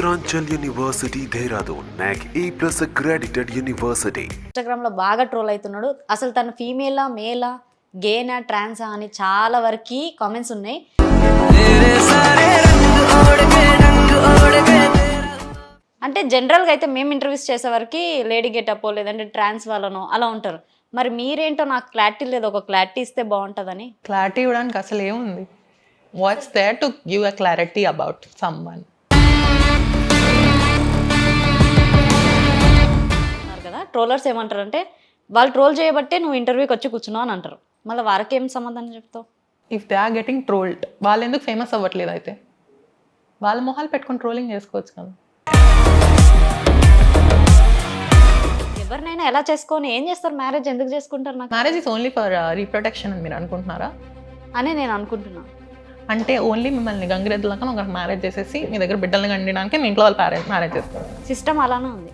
Uttaranchal University, Dehradun, NAC A plus accredited university. ఇన్స్టాగ్రామ్లో బాగా troll అవుతున్నాడు. అసలు తను ఫీమేలా మేలా గేనా ట్రాన్సా అని చాలా వరకు కామెంట్స్ ఉన్నాయి. అంటే జనరల్గా అయితే మేము ఇంటర్వ్యూస్ చేసే వరకు లేడీ గెటప్ లేదంటే ట్రాన్స్ వాళ్ళనో అలా ఉంటారు. మరి మీరేంటో నాకు క్లారిటీ లేదు. ఒక క్లారిటీ ఇస్తే బాగుంటుందని. క్లారిటీ ఇవ్వడానికి అసలు ఏముంది? What's there to give a clarity about someone కదా? ట్రోలర్స్ ఏమంటారు అంటే వాళ్ళు ట్రోల్ చేయబట్టే నువ్వు ఇంటర్వ్యూకి వచ్చి కూర్చున్నావు అని అంటారు. మళ్ళీ వారికి ఏం సమాధానం చెప్తావు? If they are getting trolled వాళ్ళు ఎందుకు ఫేమస్ అవ్వట్లేదు అయితే? వాళ్ళ మొహాలు పెట్టుకొని ట్రోలింగ్ చేసుకోవచ్చు కదా? ఎవరినైనా ఎలా చేసుకొని ఏం చేస్తారు? మ్యారేజ్ ఎందుకు చేసుకుంటారు నాకు? Marriage is only for reproduction అని మీరు అనుకుంటున్నారా? అని నేను అనుకుంటున్నా. అంటే ఓన్లీ మిమ్మల్ని గంగిరెద్దులాగా ఒక మ్యారేజ్ చేసేసి మీ దగ్గర బిడ్డల్ని కండడానికి మీ ఇంట్లో వాళ్ళు మ్యారేజ్ చేస్తారు. సిస్టమ్ అలానే ఉంది.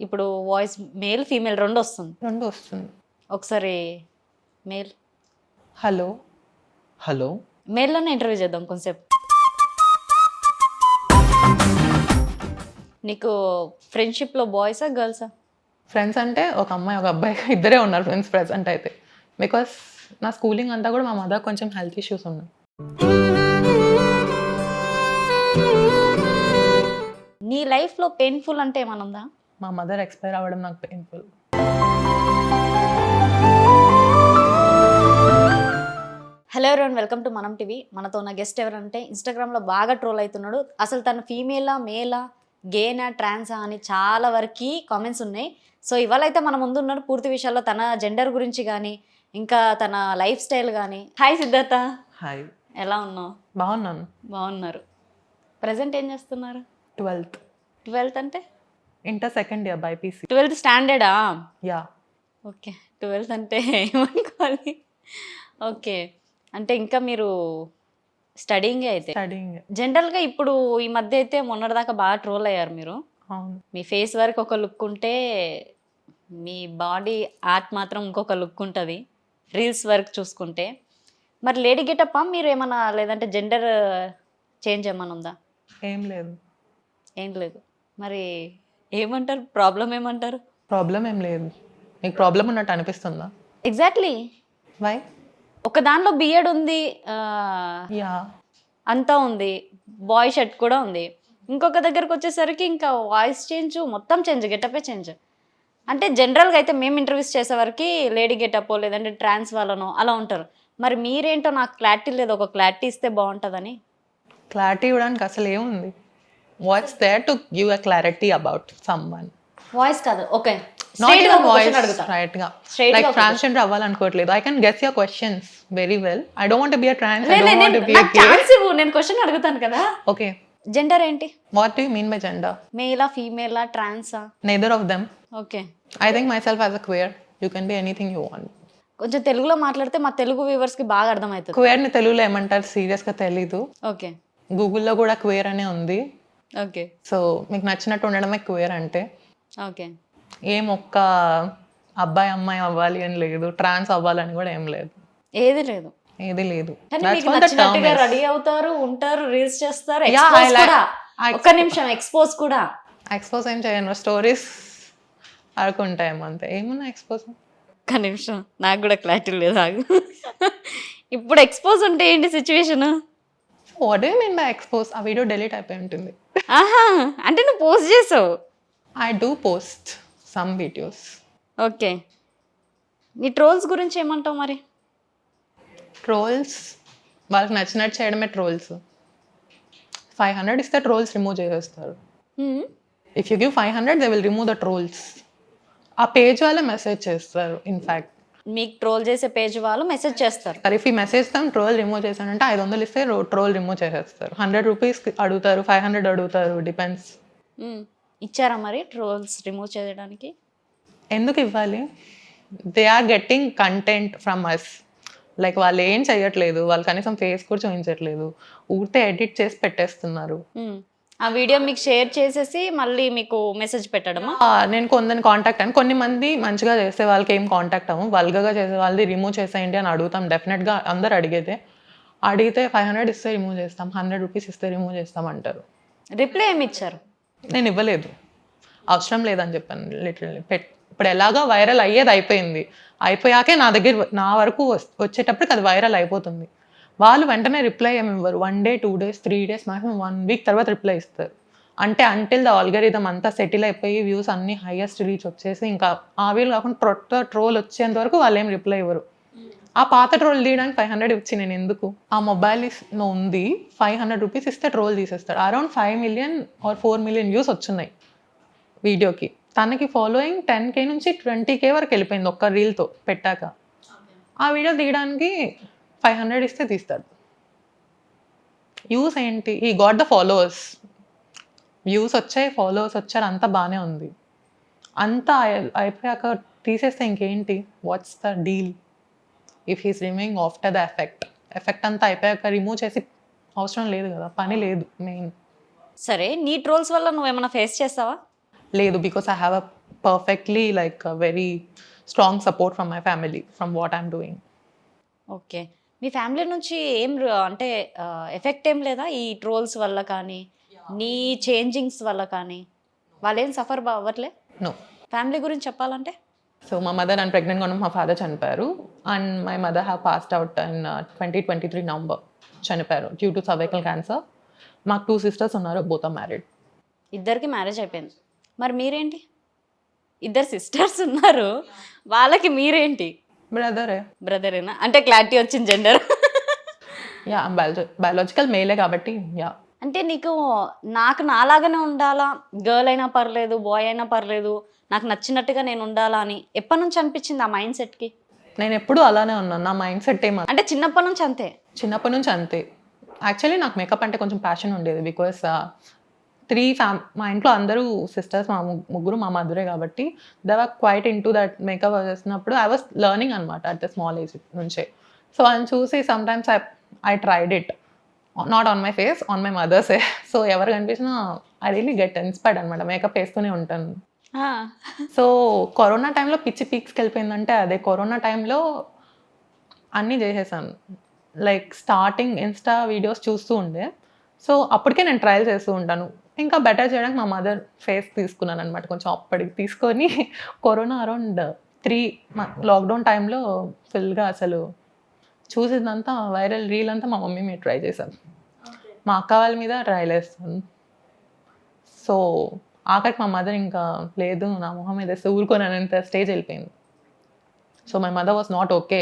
ఇప్పుడు వాయిస్ మేల్ ఫీమేల్ రెండు వస్తుంది. రెండు వస్తుంది. ఒకసారి మేల్ హలో. హలో. మేల్లోనే ఇంటర్వ్యూ చేద్దాం కొంచెంసేపు నీకు ఫ్రెండ్షిప్లో బాయ్సా గర్ల్సా ఫ్రెండ్స్ అంటే ఒక అమ్మాయి ఒక అబ్బాయి ఇద్దరే ఉన్నారు ఫ్రెండ్స్ ప్రెసెంట్ అయితే. బికాస్ నా స్కూలింగ్ అంతా కూడా మా మదర్ కొంచెం హెల్త్ ఇష్యూస్ ఉన్నాయి. నీ లైఫ్లో పెయిన్ఫుల్ అంటే ఏమన్నా ఉందా? మా మదర్ ఎక్స్పైర్ అవ్వడం నాకు పెయిన్ఫుల్ హలో ఎవరైనా వెల్కమ్ టు మనం టీవీ మనతో ఉన్న గెస్ట్ ఎవరంటే ఇన్స్టాగ్రామ్లో బాగా ట్రోల్ అవుతున్నాడు. అసలు తను ఫీమేలా మేలా గేనా ట్రాన్సా అని చాలా వరకు కామెంట్స్ ఉన్నాయి. సో ఇవాళ అయితే మన ముందు ఉన్నాడు పూర్తి విషయాల్లో తన జెండర్ గురించి కానీ ఇంకా తన లైఫ్ స్టైల్ కానీ హాయ్ సిద్ధార్థ. హాయ్ ఎలా ఉన్నావు? బాగున్నాను. బాగున్నారు. ప్రజెంట్ ఏం చేస్తున్నారు? ట్వెల్త్ ట్వెల్త్ అంటే? Inter second year BiPC twelfth స్టాండర్డా? Yeah. Okay twelfth అంటే ఏమనుకోవాలి? ఓకే అంటే ఇంకా మీరు స్టడీంగే అయితే. స్టడీయింగ్ జనరల్గా ఇప్పుడు ఈ మధ్య అయితే మొన్నటిదాకా బాగా ట్రోల్ అయ్యారు మీరు. అవును. మీ ఫేస్ వరకు ఒక లుక్ ఉంటే మీ బాడీ ఆర్ట్ మాత్రం ఇంకొక లుక్ ఉంటుంది రీల్స్ వర్క్ చూసుకుంటే. మరి లేడీ గెటప్పా? మీరు ఏమన్నా లేదంటే జెండర్ చేంజ్ ఏమైనా ఉందా? ఏం లేదు. ఏం లేదు. మరి ఏమంటారు? ప్రాబ్లం ఏమంటారు? ప్రాబ్లం ఏం లేదు. మీకు ప్రాబ్లం ఉన్నట్టు అనిపిస్తుందా? ఎగ్జాక్ట్లీ వై ఒక దానిలో బియర్డ్ ఉంది ఆ, యా అంతా ఉంది బాయ్ షర్ట్ కూడా ఉంది. ఇంకొక దగ్గరకు వచ్చేసరికి ఇంకా వాయిస్ చేంజ్ మొత్తం చేంజ్ గెటపే చేంజ్ అంటే జనరల్గా అయితే మేము ఇంటర్వ్యూస్ చేసేవరకు లేడీ గెటప్ లేదంటే ట్రాన్స్ వాళ్ళనో అలా ఉంటారు. మరి మీరేంటో నాకు క్లారిటీ లేదు. ఒక క్లారిటీ ఇస్తే బాగుంటుందని. క్లారిటీ ఇవ్వడానికి అసలు ఏముంది? What's there to give a clarity about someone voice కాదు ఓకే నాట్ యువర్ వాయిస్ రైట్గా. Like transgender అవ్వాలనుకోవట్లేదు. I can guess your questions very well I don't want be a trans I don't want be a gay chance ఇవ్వు. నేను question అడుగుతాను కదా. Okay gender ఏంటి? What do you mean by gender మేలా ఫీమేలా ట్రాన్సా neither of them. Okay i think myself as a queer you can be anything you want. కొంచెం తెలుగులో మాట్లాడితే మా తెలుగు వ్యూవర్స్కి బాగా అర్థమవుతుంది. క్వేర్ని తెలుగులో ఏమంటారు? సీరియస్గా తెలీదు. ఓకే గూగుల్లో కూడా క్వేర్ అనే ఉంది. ఓకే. సో మీకు నచ్చినట్టు ఉండడమే క్వేర్ అంటే. ఓకే. ఏం ఒక్క అబ్బాయి అమ్మాయి అవ్వాలి అని లేదు ట్రాన్స్ అవ్వాలని కూడా ఏం లేదు. ఏది లేదు. ఏది లేదు. రెడీ అవుతారు ఉంటారు రీల్స్ చేస్తారు ఒక్క నిమిషం ఎక్స్పోజ్ కూడా. ఎక్స్పోజ్ ఏం చేయను స్టోరీస్ ఆడుకుంటాయేమో అంతే. ఏమున్నా ఎక్స్పోజ్ ఒక్క నిమిషం నాకు కూడా క్లారిటీ లేదు ఆగు. ఇప్పుడు ఎక్స్పోజ్ అంటే ఏంటి situation what you mean by expose ఆ వీడియో డెలీట్ అయిపోయి ఉంటుంది. ఆహా అంటే నువ్వు పోస్ట్ చేసావు? I do post some videos okay. నీ ట్రోల్స్ గురించి ఏమంటావు మరి? ట్రోల్స్ వాళ్ళకి నచ్చినట్టు చేయడమే ట్రోల్స్ ఫైవ్ హండ్రెడ్ ఇస్తే ట్రోల్స్ రిమూవ్ చేసేస్తారు. If you give five hundred they will remove the trolls ఆ పేజ్ వాళ్ళే మెసేజ్ చేస్తారు ఇన్ఫ్యాక్ట్ మీకు ట్రోల్ చేసే పేజ్ వాళ్ళు మెసేజ్ చేస్తారు. సరే ఇఫ్ ఈ మెసేజ్ తం ట్రోల్ రిమూవ్ చేశానంటే ఐదు వందలు ఇస్తే ట్రోల్ రిమూవ్ చేసేస్తారు. హండ్రెడ్ రూపీస్ అడుగుతారు ఫైవ్ హండ్రెడ్ అడుగుతారు డిపెండ్స్ హ్మ్. ఇచ్చారా మరి ట్రోల్స్ రిమూవ్ చేయడానికి? ఎందుకు ఇవ్వాలి? They are getting content from us like వాళ్ళు ఏం చేయట్లేదు వాళ్ళు కనీసం ఫేస్ కూడా చూపించట్లేదు. ఊరితే ఎడిట్ చేసి పెట్టేస్తున్నారు. హ్మ్. ఆ వీడియో మీకు షేర్ చేసేసి మళ్ళీ మీకు మెసేజ్ పెట్టడమా? ఆ, నేను కొందరిని కాంటాక్ట్ అని కొన్ని మంది మంచిగా చేసే వాళ్ళకి ఏం కాంటాక్ట్ అవ్వం వల్గగా చేసే వాళ్ళది రిమూవ్ చేసేయండి అని అడుగుతాం. డెఫినెట్గా అందరు అడిగేదే. అడిగితే ఫైవ్ హండ్రెడ్ ఇస్తే రిమూవ్ చేస్తాం. హండ్రెడ్ రూపీస్ ఇస్తే రిమూవ్ చేస్తాం అంటారు. రిప్లై ఏమి ఇచ్చారు? నేను ఇవ్వలేదు. అవసరం లేదని చెప్పాను. లిటరల్లీ పెట్ ఇప్పుడు ఎలాగో వైరల్ అయ్యేది అయిపోయింది. అయిపోయాకే నా దగ్గర నా వరకు వస్- వచ్చేటప్పటికి అది వైరల్ అయిపోతుంది. వాళ్ళు వెంటనే రిప్లై ఏమి ఇవ్వరు one day two days three days maximum one week తర్వాత రిప్లై ఇస్తారు. అంటే అంటిల్ ద ఆల్గరిథం అంతా సెటిల్ అయిపోయి వ్యూస్ అన్ని హైయెస్ట్ రీచ్ వచ్చేసి ఇంకా ఆ వీలు కాకుండా ప్రొత్త ట్రోల్ వచ్చేంత వరకు వాళ్ళు ఏం రిప్లై ఇవ్వరు. ఆ పాత ట్రోల్ తీయడానికి ఫైవ్ హండ్రెడ్ ఇచ్చి నేను ఎందుకు? ఆ మొబైల్ ఉంది. ఫైవ్ హండ్రెడ్ రూపీస్ ఇస్తే ట్రోల్ తీసేస్తాడు around five million or four million views వచ్చున్నాయి వీడియోకి తనకి ఫాలోయింగ్ టెన్ కే నుంచి ట్వంటీ కే వరకు వెళ్ళిపోయింది ఒక్క రీల్తో పెట్టాక. ఆ వీడియో తీయడానికి ఫైవ్ హండ్రెడ్ ఇస్తే తీస్తాడు. యూస్ ఏంటి? ఈ గాట్ ద ఫాలోవర్స్ వ్యూస్ వచ్చాయి ఫాలోవర్స్ వచ్చారు అంతా బాగానే ఉంది. అంతా అయి- అయిపోయాక తీసేస్తే ఇంకేంటి? What's the deal if he's remaining after the effect effect అంతా అయిపోయాక రిమూవ్ చేసి అవసరం లేదు కదా పని లేదు మెయిన్ సరే నీ ట్రోల్స్ వల్ల నువ్వు ఏమైనా ఫేస్ చేస్తావా? లేదు because I have a perfectly like very strong support from my family from what I'm doing okay me family నుంచి ఏం అంటే ఎఫెక్ట్ ఏం లేదా? ఈ ట్రోల్స్ వల్ల కానీ నీ చేంజింగ్స్ వల్ల కానీ వాళ్ళు ఏం సఫర్ అవ్వట్లే? నో ఫ్యామిలీ గురించి చెప్పాలంటే? సో మా మదర్ అండ్ ప్రెగ్నెంట్గా ఉన్న మా ఫాదర్ చనిపోయారు. And my mother have passed out in twenty twenty three November చనిపోయారు డ్యూ టు సర్వైకల్ క్యాన్సర్ మాకు టూ సిస్టర్స్ ఉన్నారు బోత్ ఆర్ మ్యారీడ్ ఇద్దరికి మ్యారేజ్ అయిపోయింది. మరి మీరేంటి? ఇద్దరు సిస్టర్స్ ఉన్నారు. వాళ్ళకి మీరేంటి? బ్రదరే బ్రదరేనా అంటే క్లారిటీ వచ్చింది జెండర్ యా బయాలజీ బయాలజికల్ మేలే కాబట్టి యా అంటే నీకు నాకు నాలాగానే ఉండాలా? గర్ల్ అయినా పర్లేదు బాయ్ అయినా పర్లేదు నాకు నచ్చినట్టుగా నేను ఉండాలా అని ఎప్పటి నుంచి అనిపించింది ఆ మైండ్ సెట్కి నేను ఎప్పుడూ అలానే ఉన్నాను. నా మైండ్ సెట్ ఏమ అంటే చిన్నప్పటి నుంచి అంతే? చిన్నప్పటి నుంచి అంతే. యాక్చువల్లీ నాకు మేకప్ అంటే కొంచెం ప్యాషన్ ఉండేది బికాస్ త్రీ ఫ్యామ్ మా ఇంట్లో అందరూ సిస్టర్స్ మా ముగ్గురు మా మధురే కాబట్టి they were quite into that makeup చేసినప్పుడు ఐ వాస్ లర్నింగ్ అనమాట అట్ ద స్మాల్ ఏజ్ నుంచే. సో అని చూసి sometimes I I tried it not on my face on my మదర్సే so ఎవరు కనిపించినా ఐ రియలీ గెట్ ఇన్స్పైర్డ్ అనమాట మేకప్ వేస్తూనే ఉంటాను. సో కరోనా టైంలో పిచ్చి పీక్స్కి వెళ్ళిపోయిందంటే అదే. కరోనా టైంలో అన్నీ చేసేసాను. లైక్ స్టార్టింగ్ ఇన్స్టా వీడియోస్ చూస్తూ ఉండే. సో అప్పటికే నేను ట్రయల్ చేస్తూ ఉంటాను. ఇంకా బెటర్ చేయడానికి మా మదర్ ఫేస్ తీసుకున్నాను అనమాట కొంచెం అప్పటికి తీసుకొని కరోనా అరౌండ్ త్రీ లాక్డౌన్ టైంలో ఫుల్గా అసలు చూసిందంతా వైరల్ రీల్ అంతా మా మమ్మీ మీద ట్రై చేశాను. మా అక్క వాళ్ళ మీద ట్రయల్ వేస్తాను సో ఆఖరికి మా మదర్ ఇంకా లేదు నా మొహం మీద వేస్తే ఊరుకోనంత స్టేజ్ వెళ్ళిపోయింది. So my mother was not okay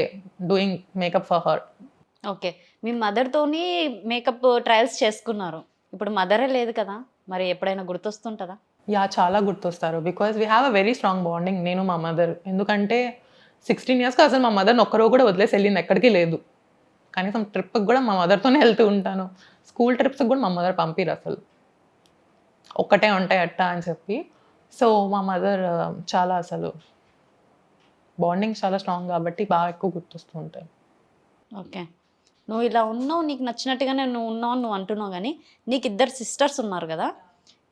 doing makeup for her okay మీ మదర్తోని మేకప్ ట్రయల్స్ చేసుకున్నారు. ఇప్పుడు మదరే లేదు కదా? మరి ఎప్పుడైనా గుర్తొస్తుంటుందా? యా చాలా గుర్తొస్తారు. Because we have a very strong bonding నేను మా మదర్ ఎందుకంటే సిక్స్టీన్ ఇయర్స్కి అసలు మా మదర్ని ఒక్కరో కూడా వదిలేసి వెళ్ళింది ఎక్కడికి లేదు. కనీసం ట్రిప్కి కూడా మా మదర్తోనే వెళ్తూ ఉంటాను. స్కూల్ ట్రిప్స్కి కూడా మా మదర్ పంపిరు అసలు. ఒక్కటే ఉంటాయి అట్ట అని చెప్పి. సో మా మదర్ చాలా అసలు బాండింగ్ చాలా స్ట్రాంగ్ కాబట్టి బాగా ఎక్కువ గుర్తొస్తూ ఉంటాయి. ఓకే. నువ్వు ఇలా ఉన్నావు నీకు నచ్చినట్టుగానే నువ్వు ఉన్నావు నువ్వు అంటున్నావు కానీ నీకు ఇద్దరు సిస్టర్స్ ఉన్నారు కదా.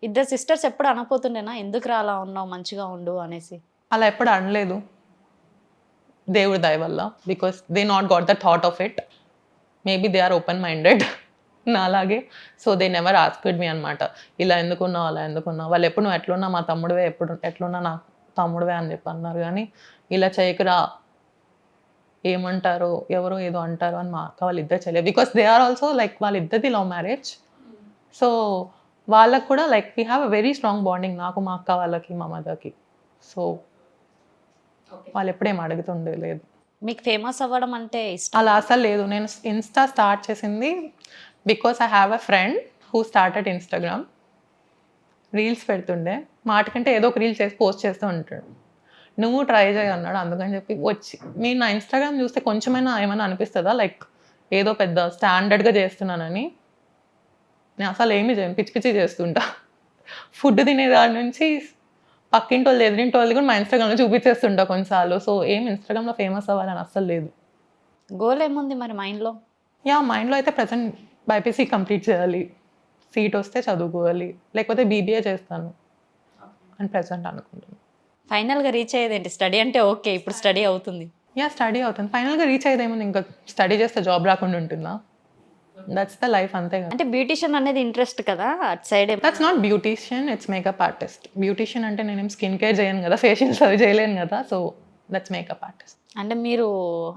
ఇద్దరు సిస్టర్స్ ఎప్పుడు అనపోతుండేనా ఎందుకు రా అలా ఉన్నావు మంచిగా ఉండు అనేసి? అలా ఎప్పుడు అనలేదు. దేవుడి దయ వల్ల. Because they not got the thought of it maybe they are open minded నాలాగే. So they never asked me అనమాట ఇలా ఎందుకున్నావు అలా ఎందుకున్నావు వాళ్ళు ఎప్పుడు నువ్వు ఎట్లున్నా మా తమ్ముడివే ఎప్పుడు ఎట్లున్నా నా తమ్ముడివే అని చెప్పి అన్నారు కానీ ఇలా చేయకురా. ఏమంటారో ఎవరో ఏదో అంటారో అని మా అక్క వాళ్ళు ఇద్దరు చేయలేదు because they are also like వాళ్ళిద్దరిది love marriage so వాళ్ళకు కూడా like we have a very strong bonding నాకు మా అక్క వాళ్ళకి మా మదర్కి సో వాళ్ళు ఎప్పుడేం అడుగుతుండే లేదు. మీకు ఫేమస్ అవ్వడం అంటే ఇష్టం? అలా అసలు లేదు. నేను ఇన్స్టా స్టార్ట్ చేసింది because I have a friend who started Instagram reels పెడుతుండే. మాటకంటే ఏదో ఒక రీల్ చేసి పోస్ట్ చేస్తూ ఉంటాడు. నువ్వు ట్రై చేయి అన్నాడు. అందుకని చెప్పి వచ్చి మీరు నా ఇన్స్టాగ్రామ్ చూస్తే కొంచెమైనా ఏమైనా అనిపిస్తుందా? లైక్ ఏదో పెద్ద స్టాండర్డ్గా చేస్తున్నానని. నేను అసలు ఏమి చేయను. పిచ్చి పిచ్చి చేస్తుంటా. ఫుడ్ తినేదాని నుంచి పక్కింటి వాళ్ళు ఎదిరింటి వాళ్ళు కూడా మా ఇన్స్టాగ్రామ్లో చూపించేస్తుంటా కొన్నిసార్లు. సో ఏం ఇన్స్టాగ్రామ్లో ఫేమస్ అవ్వాలని అస్సలు లేదు. గోల్ ఏముంది మరి మైండ్లో యా మైండ్లో అయితే ప్రజెంట్ బైపీసీ కంప్లీట్ చేయాలి. సీట్ వస్తే చదువుకోవాలి. లేకపోతే బీబీఏ చేస్తాను. అని ప్రజెంట్ అనుకుంటున్నాను ఫైనల్గా రీచ్ అయ్యేది ఏంటి స్టడీ అంటే ఓకే ఇప్పుడు స్టడీ అవుతుంది. యా స్టడీ అవుతుంది. ఫైనల్గా రీచ్ అయ్యేది ఏముంది ఇంకా స్టడీ చేస్తే జాబ్ రాకుండా ఉంటుందా? దట్స్ ద లైఫ్ అంతే కదా. అంటే బ్యూటిషియన్ అనేది ఇంట్రెస్ట్ కదా అటు side that's not beautician it's makeup artist beautician అంటే నేనేం స్కిన్ కేర్ చేయను కదా ఫేషియల్స్ అవి చేయలేను కదా సో దట్స్ మేకప్ ఆర్టిస్ట్ అంటే మీరు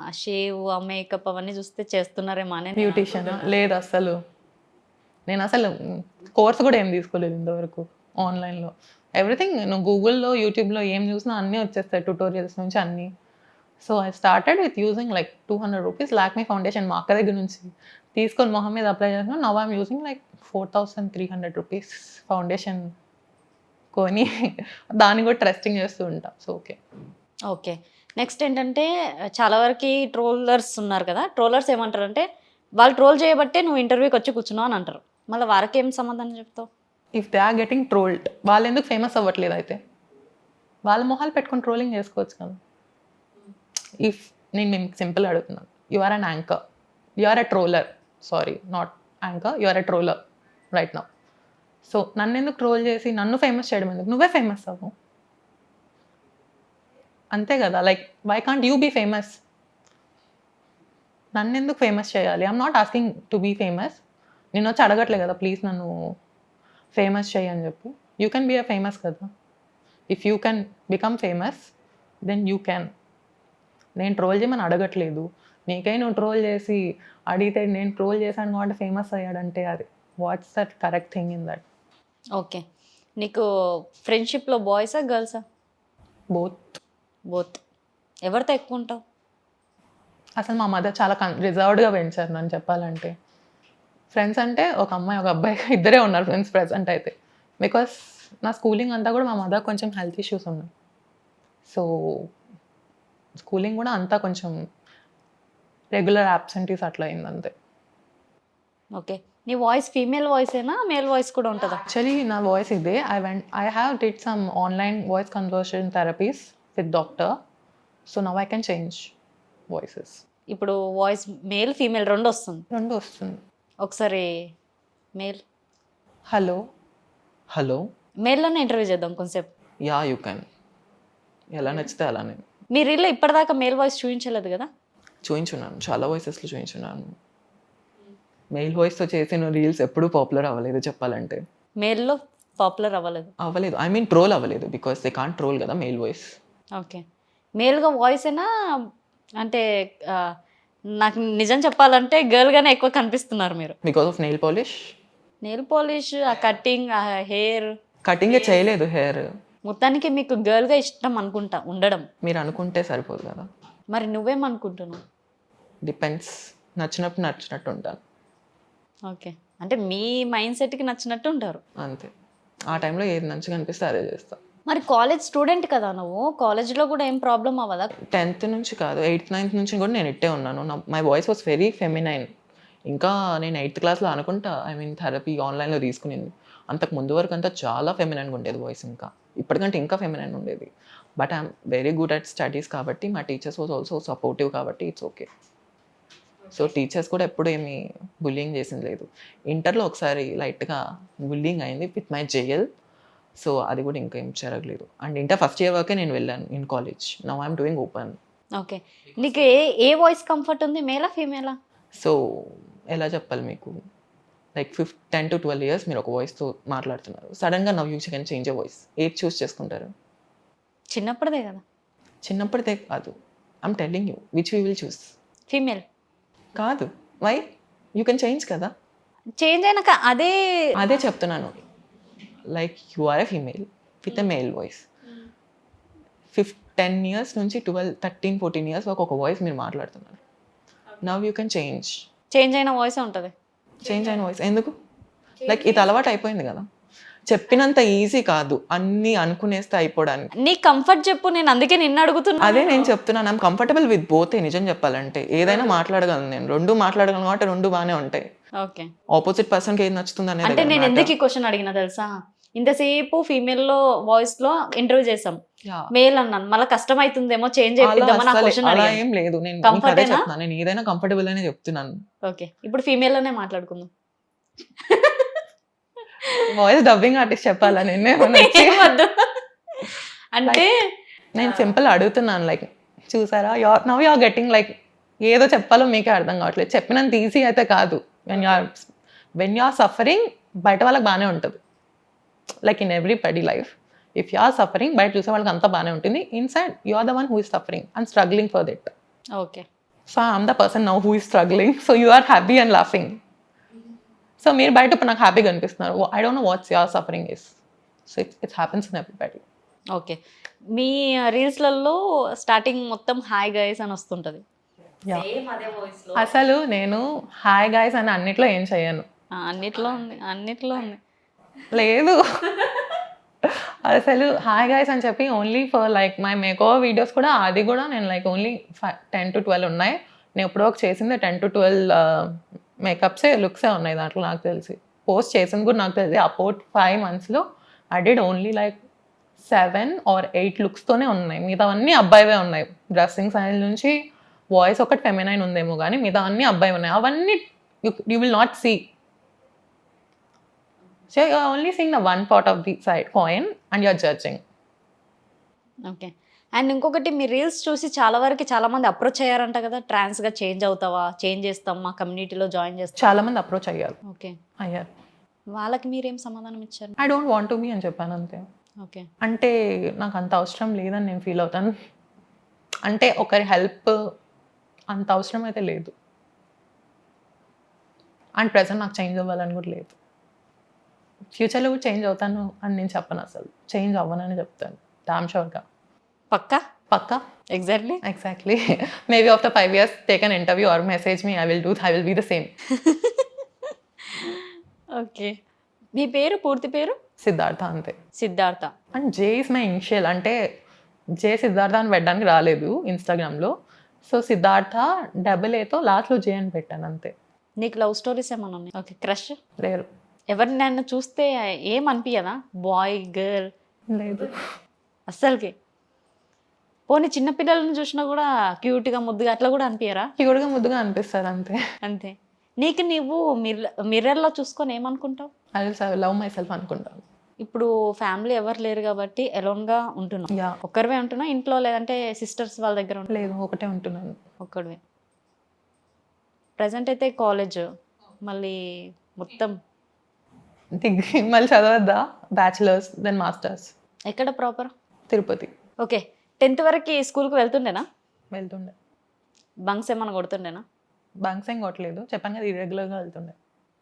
ఆ షేవ్ ఆ మేకప్ అవన్నీ చూస్తే చేస్తున్నారేమో అని బ్యూటీషియన్ లేదు అసలు. నేను అసలు కోర్స్ కూడా ఏం తీసుకోలేదు ఇంతవరకు ఆన్లైన్లో ఎవ్రీథింగ్ నేను గూగుల్లో యూట్యూబ్లో ఏం చూసినా అన్నీ వచ్చేస్తాయి ట్యూటోరియల్స్ నుంచి అన్నీ. So I started with using like two hundred rupees Lakme foundation మా అక్క దగ్గర నుంచి తీసుకొని మొహం మీద అప్లై చేసిన now I'm using like four thousand three hundred rupees foundation కొని దాన్ని కూడా ట్రస్టింగ్ చేస్తూ ఉంటాం. సో ఓకే ఓకే నెక్స్ట్ ఏంటంటే చాలా వరకు ట్రోలర్స్ ఉన్నారు కదా ట్రోలర్స్ ఏమంటారు అంటే వాళ్ళు ట్రోల్ చేయబట్టే నువ్వు ఇంటర్వ్యూకి వచ్చి కూర్చున్నావు అని అంటారు. మళ్ళీ వారికి ఏం సమాధానం చెప్తావు? If they are getting trolled వాళ్ళు ఎందుకు ఫేమస్ అవ్వట్లేదు అయితే? వాళ్ళ మొహాలు పెట్టుకొని ట్రోలింగ్ చేసుకోవచ్చు కదా. ఇఫ్ నేను మీకు సింపుల్ అడుగుతున్నాను. You are an anchor you are a troller sorry not anchor you are a troller right now so నన్ను ఎందుకు ట్రోల్ చేసి నన్ను ఫేమస్ చేయడం ఎందుకు? నువ్వే ఫేమస్ అవ్వు. అంతే కదా. Like why can't you be famous నన్ను ఎందుకు ఫేమస్ చేయాలి? I'm not asking to be famous నేను వచ్చి అడగట్లే కదా ప్లీజ్ నన్ను ఫేమస్ చేయి అని చెప్పి you can be a famous కదా. If you can become famous then you can నేను ట్రోల్ చేయమని అడగట్లేదు. నీకై నువ్వు ట్రోల్ చేసి అడిగితే నేను ట్రోల్ చేశాను కాబట్టి ఫేమస్ అయ్యాడంటే అది. What's that correct thing in that okay నీకు ఫ్రెండ్షిప్లో బాయ్సా గర్ల్సా బోత్ బోత్ ఎవరితో ఎక్కువ ఉంటావు? అసలు మా మదర్ చాలా కన్ రిజర్వ్డ్గా పెంచారు నన్ను చెప్పాలంటే. ఫ్రెండ్స్ అంటే ఒక అమ్మాయి ఒక అబ్బాయి ఇద్దరే ఉన్నారు ఫ్రెండ్స్ ప్రజెంట్ అయితే. బికాస్ నా స్కూలింగ్ అంతా కూడా మా మదర్ కొంచెం హెల్త్ ఇష్యూస్ ఉన్నాయి. సో స్కూలింగ్ కూడా అంతా కొంచెం రెగ్యులర్ యాబ్సెంటీస్ అట్లా అయింది అంతే ఓకే నీ వాయిస్ ఫీమేల్ వాయిసేనా మేల్ వాయిస్ కూడా ఉంటుందా? యాక్చువల్లీ నా వాయిస్ ఇదే. I went I have did some online voice conversion therapies with doctor so now I can change voices ఇప్పుడు వాయిస్ మేల్ ఫీమేల్ రెండు వస్తుంది. రెండు వస్తుంది. ఒకసారి మేల్ హలో. హలో. మేల్లోనే ఇంటర్వ్యూ చేద్దాం కొంచెంసేపు యా యూ కెన్. ఎలా నచ్చితే అలానే మీ రీల్లో ఇప్పటిదాకా మేల్ వాయిస్ చూపించలేదు కదా? చూయించున్నాను. చాలా వాయిసెస్లో చూయించున్నాను. మెయిల్ వాయిస్తో చేసిన రీల్స్ ఎప్పుడూ పాపులర్ అవ్వలేదు చెప్పాలంటే. మేల్లో పాపులర్ అవ్వలేదు. అవ్వలేదు. ఐ మీన్ ట్రోల్ అవ్వలేదు బికాస్ దే కాంట్ ట్రోల్ కదా మెయిల్ వాయిస్. ఓకే. మేల్గా వాయిస్ అయినా అంటే నాకు నిజం చెప్పాలంటే గర్ల్గానే ఎక్కువ కనిపిస్తున్నారు మీరు. Because of nail polish nail polish ఆ కటింగ్ ఆ హెయిర్ కటింగ్ చేయలేదు హెయిర్ మొత్తానికి మీకు గర్ల్గా ఇష్టం అనుకుంటా ఉండడం. మీరు అనుకుంటే సరిపోదు కదా. మరి నువ్వేమనుకుంటున్నావు? డిపెండ్స్ నచ్చినప్పుడు నచ్చినట్టు ఉంటాను. ఓకే. అంటే మీ మైండ్ సెట్కి నచ్చినట్టు ఉంటారు. అంతే. ఆ టైంలో ఏది మంచిగా అనిపిస్తే అదే చేస్తా. మరి కాలేజ్ స్టూడెంట్ కదా నువ్వు? కాలేజ్లో కూడా ఏం ప్రాబ్లం అవ్వదా? టెన్త్ నుంచి కాదు ఎయిత్ నైన్త్ నుంచి కూడా నేను ఇట్టే ఉన్నాను. My voice was very feminine ఇంకా నేను ఎయిత్ క్లాస్లో అనుకుంటా ఐ మీన్ థెరపీ ఆన్లైన్లో తీసుకునింది. అంతకు ముందు వరకు అంతా చాలా ఫెమినైన్గా ఉండేది వాయిస్ ఇంకా. ఇప్పటికంటే ఇంకా ఫెమినైన్ ఉండేది. But I'm very good at studies కాబట్టి మా టీచర్స్ వాజ్ ఆల్సో సపోర్టివ్ కాబట్టి ఇట్స్ ఓకే సో టీచర్స్ కూడా ఎప్పుడు ఏమి బుల్లింగ్ చేసింది లేదు. ఇంటర్లో ఒకసారి లైట్గా బుల్లింగ్ అయింది విత్ మై జేఎల్ సో అది కూడా ఇంకా ఏం జరగలేదు అండ్ ఇంటర్ ఫస్ట్ ఇయర్ వరకే నేను వెళ్ళాను in college now I'm doing open okay. నీకు ఏ ఏ వాయిస్ కంఫర్ట్ ఉంది? మేలా ఫీమేలా సో ఎలా చెప్పాలి మీకు? Like fif ten to twelve years మీరు ఒక వాయిస్తో మాట్లాడుతున్నారు. సడన్గా now you can change a voice ఏది చూస్ చేసుకుంటారు? చిన్నప్పుడుదే కదా. చిన్నప్పటిదే కాదు. I'm telling you which we will choose female కాదు. వై యూ కెన్ చేంజ్ కదా. చేంజ్ అయినాక అదే అదే చెప్తున్నాను. Like you are a female with a male voice fif ten years నుంచి ట్వెల్వ్ థర్టీన్ ఫోర్టీన్ ఇయర్స్ వరకు ఒక వాయిస్ మీరు మాట్లాడుతున్నారు. Now you can change change అయిన వాయిస్ ఉంటుంది. చేంజ్ అయిన వాయిస్ ఎందుకు? లైక్ ఇది అలవాటు అయిపోయింది కదా. చెప్పినంత ఈజీ కాదు. అన్నీ అనుకునేస్తే అయిపోవడానికి. నీ కంఫర్ట్ చెప్పు నేను అందుకే నిన్ను అడుగుతున్నా. అదే నేను చెప్తున్నాను ఐమ్ కంఫర్టబుల్ విత్ బోతే నిజం చెప్పాలంటే. ఏదైనా మాట్లాడగలను నేను. రెండు మాట్లాడగలను కాబట్టి రెండు బాగానే ఉంటాయి. ఓకే. ఆపోజిట్ పర్సన్కి ఏది నచ్చుతుంది అనేది అంటే నేను. ఎందుకు ఈ క్వశ్చన్ అడిగినా తెలుసా? ఇంతసేపు ఫీమేల్లో వాయిస్లో ఇంటర్వ్యూ చేసాం. మేల్ అన్నాను. మళ్ళీ కష్టం అవుతుందేమో చేంజ్ ఏం లేదు. నేను? చెప్తున్నాను నేను ఏదైనా కంఫర్టబుల్ అనే చెప్తున్నాను. ఓకే. ఇప్పుడు ఫీమేల్లోనే మాట్లాడుకుందాం. వాయిస్ డబ్బింగ్ ఆర్టిస్ట్ చెప్పాలా? ఏమొద్దు. అంటే నేను సింపుల్ అడుగుతున్నాను లైక్ చూసారా? నవ్ యూఆర్ గెట్టింగ్ లైక్ ఏదో చెప్పాలో మీకే అర్థం కావట్లేదు. చెప్పినంత ఈజీ అయితే కాదు. When you are when you are suffering బయట వాళ్ళకి బాగానే ఉంటుంది. Like in everybody life if you are suffering బయట చూసే వాళ్ళకి అంతా బాగానే ఉంటుంది. Inside you are the one who is suffering and struggling for it okay so I'm the person now who is struggling so you are happy and laughing so మీరు బయట ఇప్పుడు నాకు హ్యాపీగా అనిపిస్తున్నారు I don't know what's your suffering is so it's it's happens in everybody okay మీ రీల్స్లలో starting మొత్తం hi guys అని వస్తుంటది. అసలు నేను హాయ్ గాయస్ అని అన్నిట్లో ఏం చేయను. అన్నిట్లో ఉంది అన్నిట్లో ఉంది. లేదు. అసలు హాయ్ గాయస్ అని చెప్పి only for like my makeover videos కూడా అది కూడా నేను like only five ten to twelve ఉన్నాయి. నేను ఎప్పుడో ఒక చేసింది టెన్ టు ట్వెల్వ్ మేకప్సే లుక్సే ఉన్నాయి దాంట్లో నాకు తెలిసి. పోస్ట్ చేసింది కూడా నాకు తెలిసి. అపోర్ట్ ఫైవ్ మంత్స్లో I did only like seven or eight లుక్స్తోనే ఉన్నాయి. మిగతావన్నీ అబ్బాయివే ఉన్నాయి. డ్రెస్సింగ్ స్టైల్ నుంచి వాయిస్ ఒకటి ఫెమినైన్ ఉందేమో కానీ మిగతా అన్నీ అబ్బాయి ఉన్నాయి. అవన్నీ you you will not see so you only seeing the one part of the side coin and you're judging okay and ఇంకొకటి మీ రీల్స్ చూసి చాలా వరకు చాలా మంది అప్రోచ్ అయ్యారంట కదా? ట్రాన్స్గా చేంజ్ అవుతావా? చేంజ్ చేస్తాం మా కమ్యూనిటీలో జాయిన్ చేస్తాం. చాలా మంది అప్రోచ్ అయ్యారు. ఓకే అయ్యారు. వాళ్ళకి మీరేం సమాధానం ఇచ్చారు? I don't want to be అని చెప్పాను అంతే. ఓకే అంటే నాకు అంత అవసరం లేదని నేను ఫీల్ అవుతాను. అంటే ఒకరి హెల్ప్ అంత అవసరం అయితే లేదు. అండ్ ప్రజెంట్ నాకు చేంజ్ అవ్వాలని కూడా లేదు. ఫ్యూచర్లో కూడా చేంజ్ అవుతాను అని నేను చెప్పను అసలు. చేంజ్ అవ్వనని చెప్తాను. డామ్ షూర్గా పక్కా? పక్కా. Exactly Exactly. Maybe after five years, take an interview or message me. I will do. I will be the same. Okay మీ పేరు పూర్తి పేరు? సిద్ధార్థ అంతే. Siddharth. And J is my initial అంటే జే సిద్ధార్థ అని పెట్టడానికి రాలేదు ఇన్స్టాగ్రామ్లో సో సిద్ధార్థ డబుల్ ఏతో లాస్ట్లో జే అని పెట్టాను అంతే. నీకు లవ్ స్టోరీస్ ఏమన్నా ఉన్నాయి? ఓకే క్రష్ లేరు. ఎవరిని నన్ను చూస్తే ఏం అనిపించదా బాయ్ గర్ల్ లేదు. అస్సలకి. పోనీ చిన్న పిల్లలను చూసినా కూడా క్యూట్గా ముద్దుగా అట్లా కూడా అనిపించరా క్యూడ్గా ముద్దుగా అనిపిస్తారు అంతే. అంతే. నీకు నువ్వు మిర్ర మిర్రర్లో చూసుకొని ఏమనుకుంటావు? ఐ లవ్ మై సెల్ఫ్ అనుకుంటాను. ఇప్పుడు ఫ్యామిలీ ఎవరు లేరు కాబట్టి ఎలోన్గా ఉంటున్నావు యా. ఒక్కరివే ఉంటున్నావు ఇంట్లో లేదంటే సిస్టర్స్ వాళ్ళ దగ్గర లేదు ఒకటే ఉంటున్నాను. ఒక్కడివే. ప్రజెంట్ అయితే కాలేజ్ మళ్ళీ మొత్తం. డిగ్రీ మళ్ళీ చదవద్దా? బ్యాచిలర్స్ దెన్ మాస్టర్స్ ఎక్కడ ప్రాపర్ తిరుపతి. ఓకే టెన్త్ వరకు స్కూల్కి వెళ్తుండేనా? వెళ్తుండే. బంక్స్ ఏమైనా కొడుతుండేనా? బంక్స్ ఏం కొట్టలేదు చెప్పాను కదా ఇరెగ్యులర్గా వెళ్తుండే.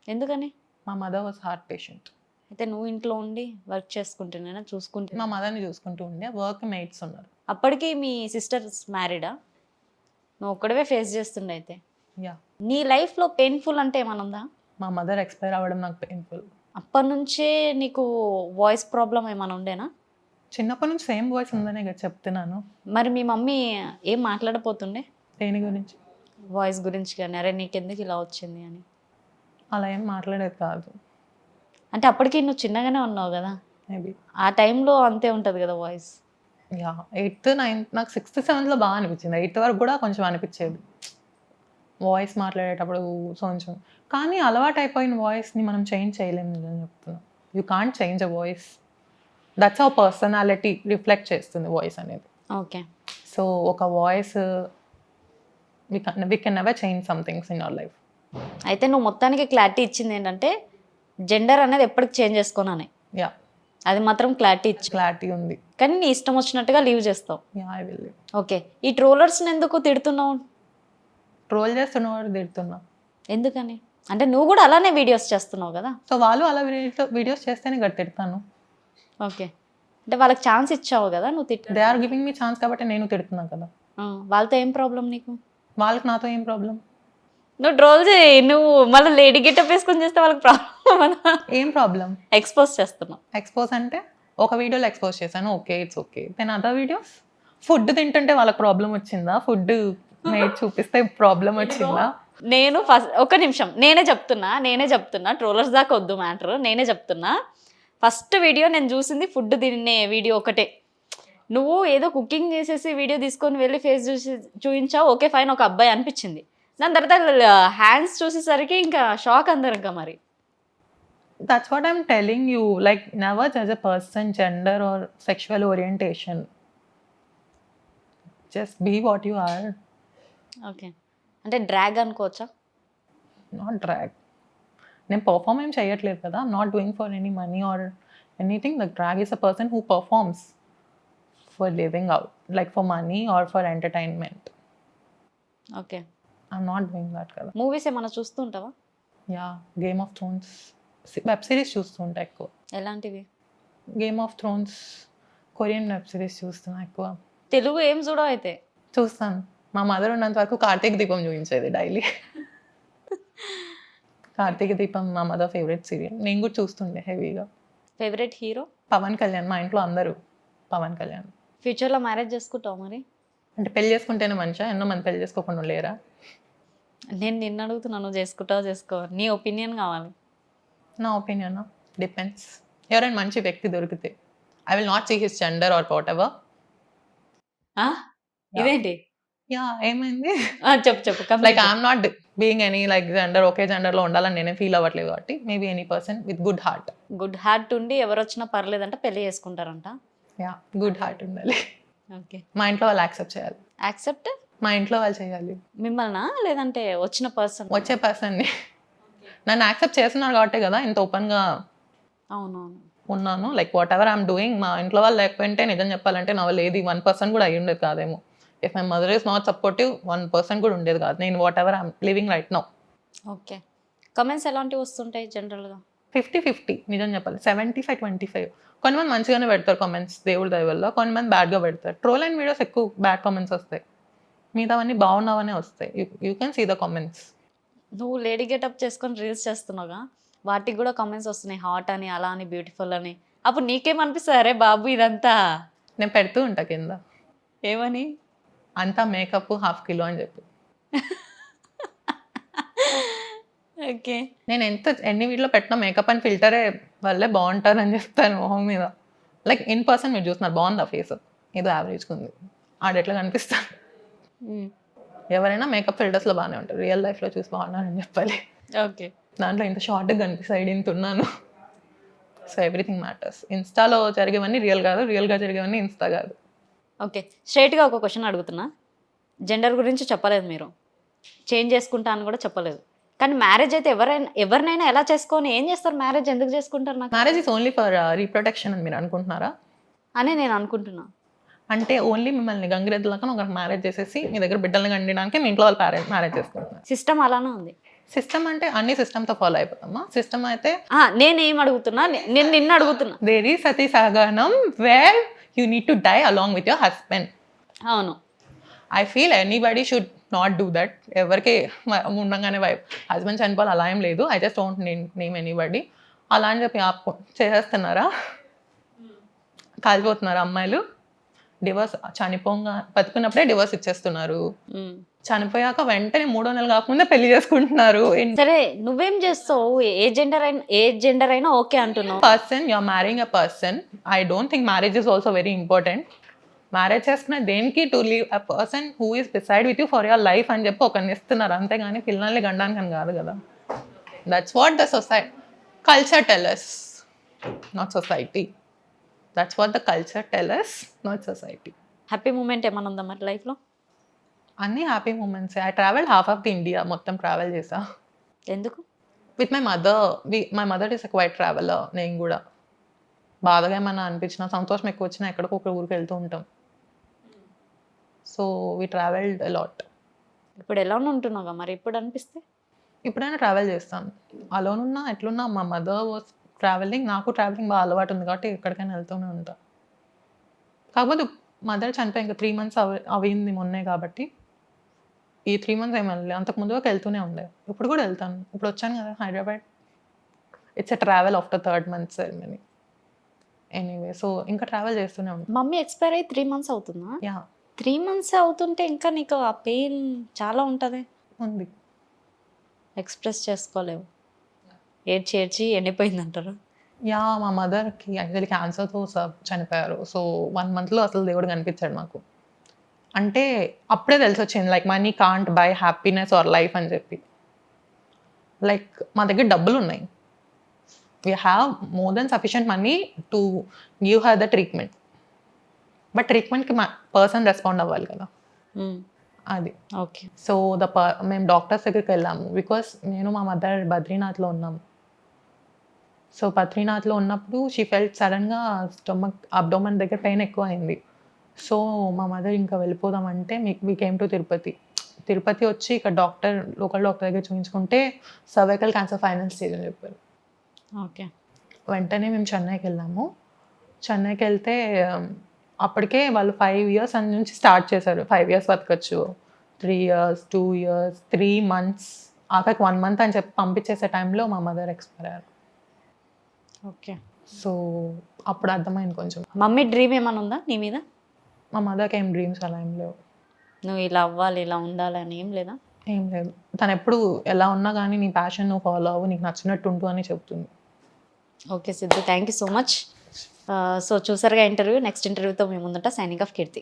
ఎందుకని? మా మదర్ వాజ్ హార్ట్ పేషెంట్ అయితే నువ్వు ఇంట్లో ఉండి వర్క్ చేసుకుంటున్నా చూసుకుంటే మా మదర్ని చూసుకుంటూ ఉండే వర్క్ మేట్స్ ఉన్నారు. అప్పటికి మీ సిస్టర్స్ మ్యారీడా? నువ్వు ఒక్కడవే ఫేస్ చేస్తుండే అయితే? యా. నీ లైఫ్లో పెయిన్ఫుల్ అంటే ఏమైనా ఉందా? మా మదర్ ఎక్స్పైర్ అవ్వడం నాకు పెయిన్ఫుల్. అప్పటి నుంచే నీకు వాయిస్ ప్రాబ్లం ఏమైనా ఉండేనా? చిన్నప్పటి నుంచి సేమ్ వాయిస్ ఉందనే కదా చెప్తున్నాను. మరి మీ మమ్మీ ఏం మాట్లాడపోతుండే? దేని గురించి? వాయిస్ గురించి కానీ అరే నీకెందుకు ఇలా వచ్చింది అని? అలా ఏం మాట్లాడేది కాదు. అంటే అప్పటికి నువ్వు చిన్నగానే ఉన్నావు కదా. మేబీ ఆ టైంలో అంతే ఉంటుంది కదా వాయిస్. యా ఎయిత్ నైన్త్ నాకు సిక్స్త్ సెవెంత్లో బాగా అనిపించింది. ఎయిత్ వరకు కూడా కొంచెం అనిపించేది. వాయిస్ మాట్లాడేటప్పుడు కొంచెం. కానీ అలవాటు అయిపోయిన వాయిస్ని మనం చేంజ్ చేయలేము అని చెప్తున్నా. You can't change a voice that's our personality reflect చేస్తుంది వాయిస్ అనేది. ఓకే సో ఒక voice we can we can never change some things in our life అయితే నువ్వు మొత్తానికి క్లారిటీ ఇచ్చింది ఏంటంటే జెండర్ అనేది ఎప్పటికి చేంజ్ చేసుకోనని. యా అది మాత్రం క్లారిటీ ఇచ్చి. క్లారిటీ ఉంది. కానీ నీ ఇష్టం వచ్చినట్టుగా లీవ్ చేస్తావు. యా ఐ విల్ ఓకే ఈ ట్రోలర్స్ని ఎందుకు తిడుతున్నావు? ట్రోల్ చేస్తున్నవాడు తిడుతున్నా. ఎందుకని? అంటే నువ్వు కూడా అలానే వీడియోస్ చేస్తున్నావు కదా? సో వాళ్ళు అలా వీడియోస్ చేస్తేనే గట్టి తిడతాను. ఓకే అంటే వాళ్ళకి ఛాన్స్ ఇచ్చావు కదా నువ్వు తిట్ట they are giving me chance కాబట్టి నేను తిడుతున్నాను కదా. వాళ్ళతో ఏం ప్రాబ్లం నీకు? వాళ్ళకి నాతో ఏం ప్రాబ్లం నువ్వు ట్రోల్ చేయి. నువ్వు మళ్ళీ లేడీ గెటప్ వేసుకొని చేస్తే వాళ్ళకి ప్రాబ్లం ఏం ప్రాబ్లం ఎక్స్పోజ్ చేస్తున్నావు ఎక్స్పోజ్ అంటే ఒక వీడియోలో ఎక్స్పోజ్ చేశాను. Okay it's okay then other videos food తింటుంటే వాళ్ళకి ప్రాబ్లం వచ్చిందా? ఫుడ్ నైట్ చూపిస్తే ప్రాబ్లం వచ్చిందా? నేను ఫస్ట్ ఒక నిమిషం. నేనే చెప్తున్నా నేనే చెప్తున్నా. ట్రోలర్స్ దాకా వద్దు మ్యాటర్ నేనే చెప్తున్నా. ఫస్ట్ వీడియో నేను చూసింది ఫుడ్ తినే వీడియో ఒకటే. నువ్వు ఏదో కుకింగ్ చేసేసి వీడియో తీసుకొని వెళ్ళి ఫేస్ చూసి చూపించావు ఓకే ఫైన్ ఒక అబ్బాయి అనిపించింది. దాని తర్వాత హ్యాండ్స్ చూసేసరికి ఇంకా షాక్ అందరు ఇంకా మరి. That's what I'm telling you like never జజ్ a person gender or sexual orientation just be what you are okay అంటే డ్రాగ్ అనుకోవచ్చా? నాట్ డ్రాగ్ నేను పర్ఫామ్ ఏం చేయట్లేదు కదా. Not doing for any money or anything the drag is a person who performs for living out like for money or for entertainment okay I'm not doing that కదా. Movies ఏమైనా చూస్తూ ఉంటావా? Yeah game of thrones web series చూస్తుంటా ఎక్కువ. ఎలాంటివి? Game of thrones Korean web series చూస్తున్నా ఎక్కువ. తెలుగు ఏం చూడవు అయితే? చూస్తాను. మా మదర్ ఉన్నంత వరకు కార్తీక దీపం చూపించేది డైలీ కార్తీక దీపం మా మదర్ ఫేవరెట్ సీరియల్ నేను కూడా చూస్తుండే హెవీగా ఫేవరెట్ హీరో పవన్ కళ్యాణ్ మా ఇంట్లో అందరూ పవన్ కళ్యాణ్. ఫ్యూచర్లో మ్యారేజ్ చేసుకుంటావు మరి? అంటే పెళ్ళి చేసుకుంటేనే మంచిగా ఎన్నో మంది పెళ్ళి చేసుకోకుండా లేరా? నేను నిన్ను అడుగుతున్నా నువ్వు చేసుకుంటావు చేసుకో. నీ ఒపీనియన్ కావాలి. నా ఒపీనియన్ డిపెండ్స్ ఎవరైనా మంచి వ్యక్తి దొరికితే I will not see his gender or whatever? ఇదేంటి? యా ఏమైంది? చెప్పు చెప్పు. Like like I'm not being any like gender ఒకే జెండర్లో ఉండాలని నేనే ఫీల్ అవ్వట్లేదు కాబట్టి maybe any person with good heart good heart ఉండి ఎవరు వచ్చినా పర్లేదంటే పెళ్ళి చేసుకుంటారంట. యా గుడ్ హార్ట్ ఉండాలి. ఓకే మా ఇంట్లో వాళ్ళు యాక్సెప్ట్ చేయాలి. యాక్సెప్ట్ మా ఇంట్లో వాళ్ళు చేయాలి. మిమ్మల్నా? లేదంటే వచ్చిన పర్సన్ వచ్చే పర్సన్ని నన్ను యాక్సెప్ట్ చేస్తున్నారు కాబట్టి కదా ఇంత ఓపెన్గా అవునవును. ఉన్నాను. Like whatever I'm doing మా ఇంట్లో వాళ్ళు లేకపోయింటే నిజం చెప్పాలంటే నా వాళ్ళు ఏది? వన్ పర్సన్ కూడా అయ్యి ఉండేది కాదేమో. If my mother is not supportive one person కూడా ఉండేది కాదు. నేను whatever I'm living right now okay. Comments ఎలాంటివి వస్తుంటాయి జనరల్గా ఫిఫ్టీ ఫిఫ్టీ నిజం చెప్పాలి. సెవెంటీ ఫైవ్ ట్వంటీ ఫైవ్ కొంతమంది మంచిగానే పెడతారు కామెంట్స్ దేవుడి దయ వల్ల కొంతమంది బ్యాడ్గా పెడతారు. ట్రోల్ అండ్ వీడియోస్ ఎక్కువ బ్యాడ్ కామెంట్స్ వస్తాయి. మిగతావన్నీ బాగున్నావనే వస్తాయి. You can see the comments నువ్వు లేడీ గెటప్ చేసుకొని రీల్స్ చేస్తున్నావుగా? వాటికి కూడా కామెంట్స్ వస్తున్నాయి. హాట్ అని అలా అని బ్యూటిఫుల్ అని. అప్పుడు నీకేమనిపిస్తుంది? అరే బాబు ఇదంతా. నేను పెడుతూ ఉంటా కింద. ఏమని? అంతా మేకప్ హాఫ్ కిలో అని చెప్పి. ఓకే. నేను ఎంత ఎన్ని వీటిలో పెట్టిన మేకప్ అండ్ ఫిల్టరే వల్లే బాగుంటారు అని చెప్తాను మొహం మీద. లైక్ ఇన్ పర్సన్ మీరు చూస్తున్నారు. బాగుంది ఆ ఫేస్ ఏదో యావరేజ్గా ఉంది. ఆడ ఎట్లా కనిపిస్తాను ఎవరైనా మేకప్ ఫిల్టర్స్లో బాగానే ఉంటారు. రియల్ లైఫ్లో చూసి బాగున్నారని చెప్పాలి. ఓకే. దాంట్లో ఇంత షార్ట్గా కనిపిస్తాయి ఇంత ఉన్నాను. సో ఎవ్రీథింగ్ మ్యాటర్స్ ఇన్స్టాలో జరిగేవన్నీ రియల్ కాదు. రియల్గా జరిగేవన్నీ ఇన్స్టా కాదు. ఓకే. స్ట్రైట్గా ఒక క్వశ్చన్ అడుగుతున్నా. జెండర్ గురించి చెప్పలేదు మీరు. చేంజ్ చేసుకుంటా అని కూడా చెప్పలేదు. కానీ మ్యారేజ్ అయితే ఎవరైనా ఎవరినైనా ఎలా చేసుకొని ఏం చేస్తారు? మ్యారేజ్ ఎందుకు చేసుకుంటారు నాకు? Marriage is only for reproduction అని మీరు అనుకుంటున్నారా? అని నేను అనుకుంటున్నా. అంటే ఓన్లీ మిమ్మల్ని గంగిరెద్దులాగా ఒక మ్యారేజ్ చేసేసి మీ దగ్గర బిడ్డల్ని కండడానికి మీ ఇంట్లో వాళ్ళు మ్యారేజ్ చేసుకుంటున్నారు. సిస్టమ్ అలానే ఉంది. సిస్టమ్ అంటే అన్ని సిస్టమ్తో ఫాలో అయిపోతామా? సిస్టమ్ అయితే నేనేం అడుగుతున్నా? నే- నేను నిన్ను అడుగుతున్నా. There Sati సహగమనం where you need to die along with your husband అవును. I feel anybody should not do that ఎవరికి ఉండగానే వైఫ్ హస్బెండ్ చనిపోవాలి అలా ఏం లేదు. I just don't name anybody అలా అని చెప్పి ఆపు చేసేస్తున్నారా? కాలిపోతున్నారా అమ్మాయిలు? డివోర్స్ చనిపోగా బతుకున్నప్పుడే డివోర్స్ ఇచ్చేస్తున్నారు. చనిపోయాక వెంటనే మూడో నెలలు కాకముందే పెళ్ళి చేసుకుంటున్నారు. సరే నువ్వేం చేస్తావు? ఏ జెండర్ అయినా ఏ జెండర్ అయినా ఓకే అంటున్నావు. Person you are marrying a person I don't think marriage is also very important marriage చేసుకున్న దేనికి to leave a person who is decide with you for your life అని చెప్పి ఒకరిని ఇస్తున్నారు. అంతేగాని పిల్లల్ని గండానికి అని కాదు కదా. That's what the society culture tells not society that's what the culture tells not society happy moment ఏమైనా ఉందా మరి లైఫ్లో అన్ని happy moments I travel half of the India మొత్తం ట్రావెల్ చేసా ఎందుకు? With my mother we my mother is quite traveller నేను కూడా. బాధగా ఏమన్నా అనిపించినా సంతోషం ఎక్కువ వచ్చినా ఎక్కడికో ఒక ఊరికి వెళ్తూ ఉంటాం. సో వీ ట్రావెల్డ్ అలాట్ ఇప్పుడు ఎలా ఉంటున్నావుగా మరి? ఇప్పుడు అనిపిస్తే? ఇప్పుడైనా ట్రావెల్ చేస్తాను అలోన్ ఉన్నా ఎట్లున్నా మా మదర్ వాస్ ట్రావెలింగ్ నాకు ట్రావెలింగ్ బాగా అలవాటు ఉంది కాబట్టి ఎక్కడికైనా వెళ్తూనే ఉంటా. కాకపోతే మదర్ చనిపోయి ఇంకా త్రీ మంత్స్ అవి అయింది మొన్నే కాబట్టి ఈ త్రీ మంత్స్ ఏమి వెళ్ళలేదు అంతకు ముందు వరకు వెళ్తూనే ఉండే. ఇప్పుడు కూడా వెళ్తాను. ఇప్పుడు వచ్చాను కదా Hyderabad. It's a travel after third month ceremony anyway so ఇంకా ట్రావెల్ చేస్తూనే ఉంటాను మమ్మీ ఎక్స్పైర్ అయ్యి త్రీ మంత్స్ అవుతుందా? యా త్రీ మంత్స్ అవుతుంటే ఇంకా నీకు ఆ పెయిన్ చాలా ఉంటుంది. ఉంది. ఎక్స్ప్రెస్ చేసుకోలేవు. ఏడ్చి ఏడ్చి ఎండిపోయింది అంటారు యా మా మదర్కి యాక్చువల్లీ క్యాన్సర్తో చనిపోయారు. సో వన్ మంత్లో అసలు దేవుడు కనిపించాడు మాకు. అంటే అప్పుడే తెలిసి వచ్చింది like money can't buy happiness or life అని చెప్పి. లైక్ మా దగ్గర డబ్బులు ఉన్నాయి we have more than sufficient money to give her the treatment. But ట్రీట్మెంట్కి మా పర్సన్ రెస్పాండ్ అవ్వాలి కదా. అది. ఓకే. సో ద మేము డాక్టర్స్ దగ్గరికి వెళ్ళాము. బికాస్ నేను మా మదర్ బద్రీనాథ్లో ఉన్నాం సో బద్రీనాథ్లో ఉన్నప్పుడు షీ ఫెల్ట్ సడన్గా స్టొమక్ అబ్డోమన్ దగ్గర పెయిన్ ఎక్కువ అయింది సో మా మదర్ ఇంకా వెళ్ళిపోదామంటే మీకు we came to Tirupati Tirupati వచ్చి ఇక్కడ డాక్టర్ లోకల్ డాక్టర్ దగ్గర చూపించుకుంటే సర్వైకల్ క్యాన్సర్ ఫైనల్ స్టేజ్ అని చెప్పారు. ఓకే. వెంటనే మేము చెన్నైకి వెళ్ళాము. చెన్నైకి వెళ్తే అప్పటికే వాళ్ళు ఫైవ్ ఇయర్స్ అని నుంచి స్టార్ట్ చేశారు. Five years బతకచ్చు. Three years two years three months ఆఖరికి వన్ మంత్ అని చెప్పి పంపించేసే టైంలో మా మదర్ ఎక్స్పైర్ అయ్యారు. ఓకే. సో అప్పుడు అర్థమైంది కొంచెం. మమ్మీ డ్రీమ్ ఏమైనా ఉందా నీ మీద? మా మదర్కి ఏం డ్రీమ్స్ అలా ఏం లేవు. నువ్వు ఇలా అవ్వాలి ఇలా ఉండాలి అని ఏం లేదా? ఏం లేదు. తను ఎప్పుడు ఎలా ఉన్నా కానీ నీ ప్యాషన్ నువ్వు ఫాలో అవ్వు నీకు నచ్చినట్టు ఉంటూ అని చెప్తుంది. Okay Siddhu thank you so much so చూసారుగా ఇంటర్వ్యూ నెక్స్ట్ ఇంటర్వ్యూతో మేము ముందుంటా సైనింగ్ ఆఫ్ కీర్తి.